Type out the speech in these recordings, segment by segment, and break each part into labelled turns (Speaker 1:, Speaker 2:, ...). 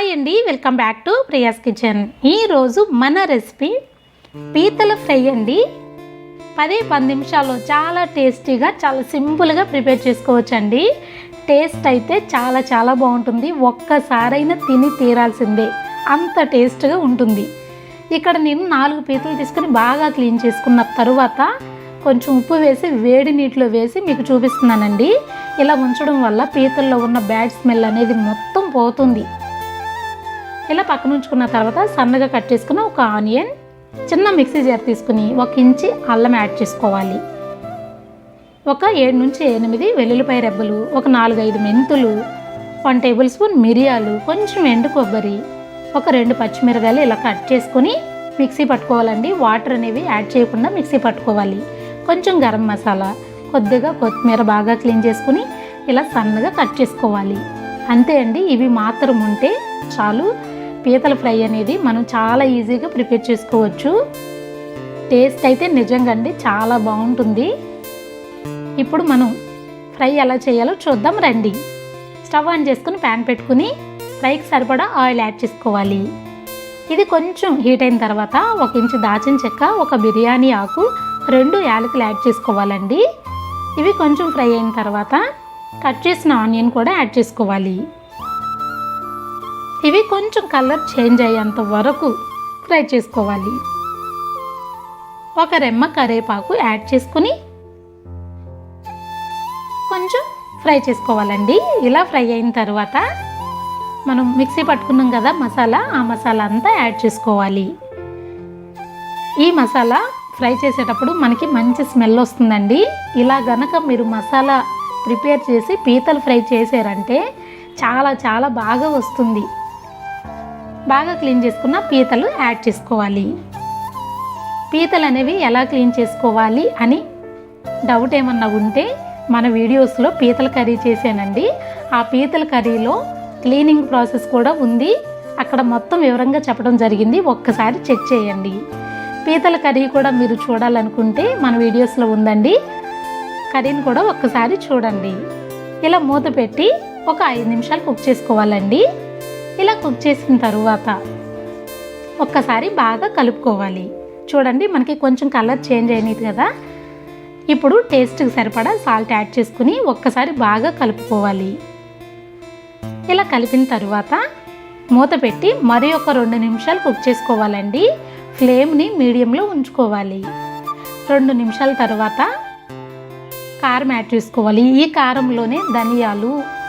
Speaker 1: Hi అండి welcome back to Priya's kitchen. ఈరోజు మన రెసిపీ పీతల ఫ్రై అండి. పది పది నిమిషాల్లో చాలా టేస్టీగా చాలా సింపుల్గా ప్రిపేర్ చేసుకోవచ్చండి. టేస్ట్ అయితే చాలా చాలా బాగుంటుంది. ఒక్కసారైనా తిని తీరాల్సిందే. అంత టేస్ట్గా ఉంటుంది. ఇక్కడ నేను నాలుగు పీతలు తీసుకొని బాగా క్లీన్ చేసుకున్న తరువాత కొంచెం ఉప్పు వేసి వేడి నీటిలో వేసి మీకు చూపిస్తున్నానండి. ఇలా ఉంచడం వల్ల పీతల్లో ఉన్న బ్యాడ్ స్మెల్ అనేది మొత్తం పోతుంది. ఇలా పక్కన ఉంచుకున్న తర్వాత సన్నగా కట్ చేసుకున్న ఒక ఆనియన్ చిన్న మిక్సీ జార్ తీసుకుని ఒక ఇంచి అల్లం యాడ్ చేసుకోవాలి. ఒక ఏడు నుంచి ఎనిమిది వెల్లుల్లిపాయ రెబ్బలు ఒక నాలుగు ఐదు మెంతులు వన్ టేబుల్ స్పూన్ మిరియాలు కొంచెం ఎండు కొబ్బరి ఒక రెండు పచ్చిమిరకాయలు ఇలా కట్ చేసుకొని మిక్సీ పట్టుకోవాలండి. వాటర్ అనేవి యాడ్ చేయకుండా మిక్సీ పట్టుకోవాలి. కొంచెం గరం మసాలా కొద్దిగా కొత్తిమీర బాగా క్లీన్ చేసుకుని ఇలా సన్నగా కట్ చేసుకోవాలి. అంతే అండి. ఇవి మాత్రం ఉంటే చాలు. పీతల ఫ్రై అనేది మనం చాలా ఈజీగా ప్రిపేర్ చేసుకోవచ్చు. టేస్ట్ అయితే నిజంగా అండి చాలా బాగుంటుంది. ఇప్పుడు మనం ఫ్రై ఎలా చేయాలో చూద్దాం రండి. స్టవ్ ఆన్ చేసుకుని ప్యాన్ పెట్టుకుని ఫ్రైకి సరిపడా ఆయిల్ యాడ్ చేసుకోవాలి. ఇది కొంచెం హీట్ అయిన తర్వాత ఒక ఇంచు దాచిన చెక్క ఒక బిర్యానీ ఆకు రెండు యాలకులు యాడ్ చేసుకోవాలండి. ఇవి కొంచెం ఫ్రై అయిన తర్వాత కట్ చేసిన ఆనియన్ కూడా యాడ్ చేసుకోవాలి. ఇవి కొంచెం కలర్ చేంజ్ అయ్యేంత వరకు ఫ్రై చేసుకోవాలి. ఒక రెమ్మ కరేపాకు యాడ్ చేసుకుని కొంచెం ఫ్రై చేసుకోవాలండి. ఇలా ఫ్రై అయిన తర్వాత మనం మిక్సీ పట్టుకున్నాం కదా మసాలా ఆ మసాలా అంతా యాడ్ చేసుకోవాలి. ఈ మసాలా ఫ్రై చేసేటప్పుడు మనకి మంచి స్మెల్ వస్తుందండి. ఇలా గనక మీరు మసాలా ప్రిపేర్ చేసి పీతలు ఫ్రై చేశారంటే చాలా చాలా బాగా వస్తుంది. బాగా క్లీన్ చేసుకున్న పీతలు యాడ్ చేసుకోవాలి. పీతలు అనేవి ఎలా క్లీన్ చేసుకోవాలి అని డౌట్ ఏమన్నా ఉంటే మన వీడియోస్లో పీతల కర్రీ చేశానండి. ఆ పీతల కర్రీలో క్లీనింగ్ ప్రాసెస్ కూడా ఉంది. అక్కడ మొత్తం వివరంగా చెప్పడం జరిగింది. ఒక్కసారి చెక్ చేయండి. పీతల కర్రీ కూడా మీరు చూడాలనుకుంటే మన వీడియోస్లో ఉందండి. కర్రీని కూడా ఒక్కసారి చూడండి. ఇలా మూత పెట్టి ఒక ఐదు నిమిషాలు కుక్ చేసుకోవాలండి. ఇలా కుక్ చేసిన తరువాత ఒక్కసారి బాగా కలుపుకోవాలి. చూడండి మనకి కొంచెం కలర్ చేంజ్ అయినది కదా. ఇప్పుడు టేస్ట్కి సరిపడా సాల్ట్ యాడ్ చేసుకుని ఒక్కసారి బాగా కలుపుకోవాలి. ఇలా కలిపిన తరువాత మూత పెట్టి మరి ఒక రెండు నిమిషాలు కుక్ చేసుకోవాలండి. ఫ్లేమ్ని మీడియంలో ఉంచుకోవాలి. రెండు నిమిషాల తర్వాత కారం యాడ్ చేసుకోవాలి. ఈ కారంలోనే ధనియాలు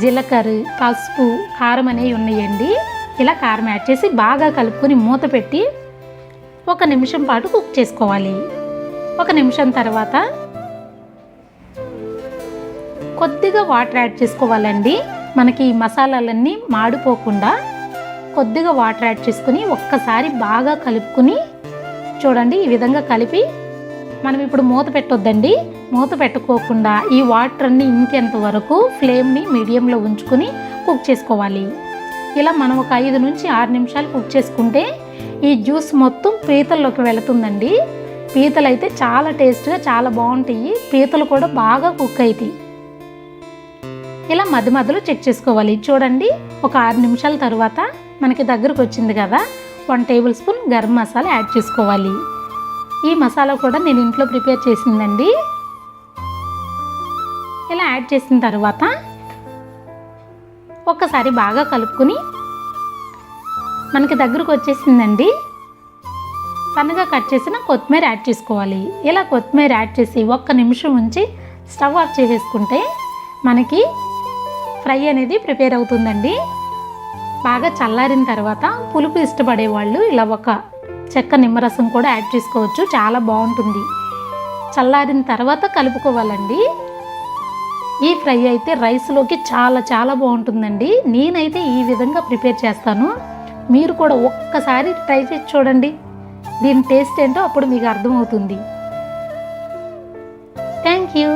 Speaker 1: జీలకర్ర పసుపు కారం అనేవి ఉన్నాయండి. ఇలా కారం యాడ్ చేసి బాగా కలుపుకొని మూత పెట్టి ఒక నిమిషం పాటు కుక్ చేసుకోవాలి. ఒక నిమిషం తర్వాత కొద్దిగా వాటర్ యాడ్ చేసుకోవాలండి. మనకి ఈ మసాలాలన్నీ మాడిపోకుండా కొద్దిగా వాటర్ యాడ్ చేసుకుని ఒక్కసారి బాగా కలుపుకుని చూడండి ఈ విధంగా కలిపి మనం ఇప్పుడు మూత పెట్టొద్దండి. మూత పెట్టుకోకుండా ఈ వాటర్ అన్ని ఇంకేంత వరకు ఫ్లేమ్ని మీడియంలో ఉంచుకుని కుక్ చేసుకోవాలి. ఇలా మనం ఒక ఐదు నుంచి ఆరు నిమిషాలు కుక్ చేసుకుంటే ఈ జ్యూస్ మొత్తం పీతల్లోకి వెళుతుందండి. పీతలు అయితే చాలా టేస్ట్గా చాలా బాగుంటాయి. పీతలు కూడా బాగా కుక్ అవుతాయి ఇలా మధ్య మధ్యలో చెక్ చేసుకోవాలి. చూడండి ఒక ఆరు నిమిషాల తర్వాత మనకి దగ్గరకు వచ్చింది కదా. One tablespoon garam masala add చేసుకోవాలి. ఈ మసాలా కూడా నేను ఇంట్లో ప్రిపేర్ చేసిందండి. ఇలా యాడ్ చేసిన తర్వాత ఒక్కసారి బాగా కలుపుకొని మనకి దగ్గరకు వచ్చేసిందండి. సన్నగా కట్ చేసిన కొత్తిమీర యాడ్ చేసుకోవాలి. ఇలా కొత్తిమీర యాడ్ చేసి ఒక్క నిమిషం ఉంచి స్టవ్ ఆఫ్ చేసేసుకుంటే మనకి ఫ్రై అనేది ప్రిపేర్ అవుతుందండి. బాగా చల్లారిన తర్వాత పులుపు ఇష్టపడే వాళ్ళు ఇలా ఒక చెక్క నిమ్మరసం కూడా యాడ్ చేసుకోవచ్చు. చాలా బాగుంటుంది. చల్లారిన తర్వాత కలుపుకోవాలండి. ఈ ఫ్రై అయితే రైస్లోకి చాలా చాలా బాగుంటుందండి. నేనైతే ఈ విధంగా ప్రిపేర్ చేస్తాను. మీరు కూడా ఒక్కసారి ట్రై చేసి చూడండి. దీని టేస్ట్ ఏంటో అప్పుడు మీకు అర్థమవుతుంది. Thank you.